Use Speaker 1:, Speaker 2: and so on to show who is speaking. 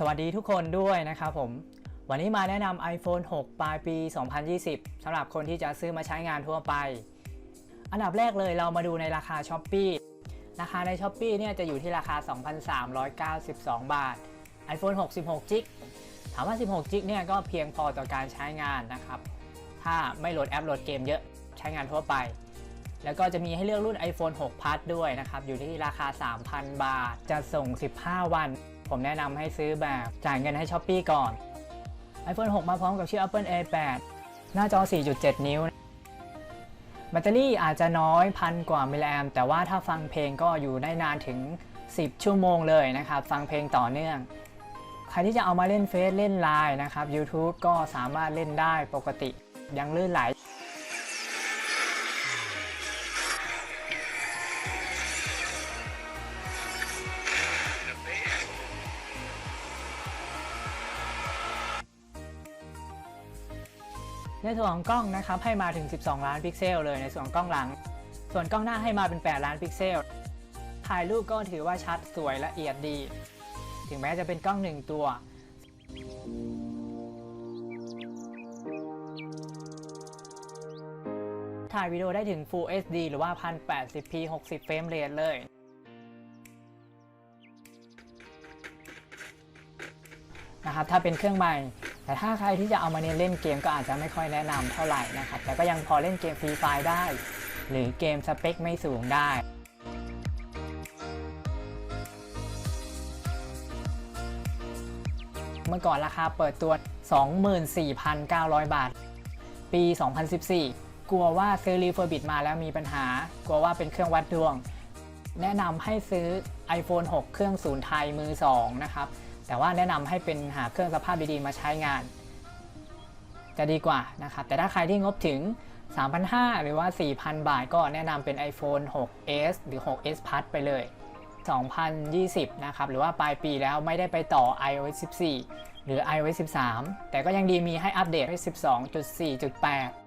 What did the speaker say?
Speaker 1: สวัสดีทุกคนด้วยนะครับผม วันนี้มาแนะนำ iPhone 6 ปลายปี 2020 สำหรับคนที่จะซื้อมาใช้งานทั่วไป อันดับแรกเลยเรามาดูในราคา s h อ p e e ราคาใน s h อ p e e เนี่ยจะอยู่ที่ราคา 2,392 บาท iPhone 6 16 g b ถามว่า 16 g b เนี่ยก็เพียงพอต่อการใช้งานนะครับ ถ้าไม่โหลดแอปโหลดเกมเยอะใช้งานทั่วไป แล้วก็จะมีให้เลือกรุ่น iPhone 6 Plus ด้วยนะครับ อยู่ที่ราคา 3,000 บาท จะส่ง 15 วัน ผมแนะนำให้ซื้อแบบจ่ายเงินให้ s h อ p e e ก่อน iPhone 6 มาพร้อมกับชื่อ Apple A8 หน้าจอ 4.7 นิ้ว แบตเตอรี่อาจจะน้อยพันกว่ามิลลิแอมแต่ว่าถ้าฟังเพลงก็อยู่ได้นานถึง 10 ชั่วโมงเลยนะครับ ฟังเพลงต่อเนื่อง ใครที่จะเอามาเล่นเฟซเล่นไลน์นะครับ YouTube ก็สามารถเล่นได้ปกติยังลื่นไหล ในส่วนของกล้องนะครับให้มาถึง 12 ล้านพิกเซลเลยในส่วนของกล้องหลัง ส่วนกล้องหน้าให้มาเป็น 8 ล้านพิกเซล ถ่ายรูปก็ถือว่าชัดสวยละเอียดดี ถึงแม้จะเป็นกล้องหนึ่งตัวถ่ายวิดีโอได้ถึง Full HD หรือว่า 1080p 60 เฟรมเรทเลย นะครับ ถ้าเป็นเครื่องใหม่ แต่ถ้าใครที่จะเอามาเน้นเล่นเกมก็อาจจะไม่ค่อยแนะนำเท่าไหร่นะครับ แต่ก็ยังพอเล่นเกมฟรีไฟล์ได้ หรือเกมสเปคไม่สูงได้เมื่อก่อนราคาเปิดตัว 24,900 บาท ปี 2014 กลัวว่าซื้อรีเฟอร์บิดมาแล้วมีปัญหา กลัวว่าเป็นเครื่องวัดดวง แนะนำให้ซื้อ iPhone 6 เครื่องศูนย์ไทยมือ 2 นะครับ แต่ว่าแนะนำให้เป็นหาเครื่องสภาพดีๆมาใช้งาน จะดีกว่านะครับ แต่ถ้าใครที่งบถึง 3,500 หรือว่า 4,000 บาทก็แนะนำเป็น iPhone 6s หรือ 6s Plus ไปเลย 2020 นะครับ หรือว่าปลายปีแล้วไม่ได้ไปต่อ iOS 14 หรือ iOS 13 แต่ก็ยังดีมีให้อัปเดตให้12.4.8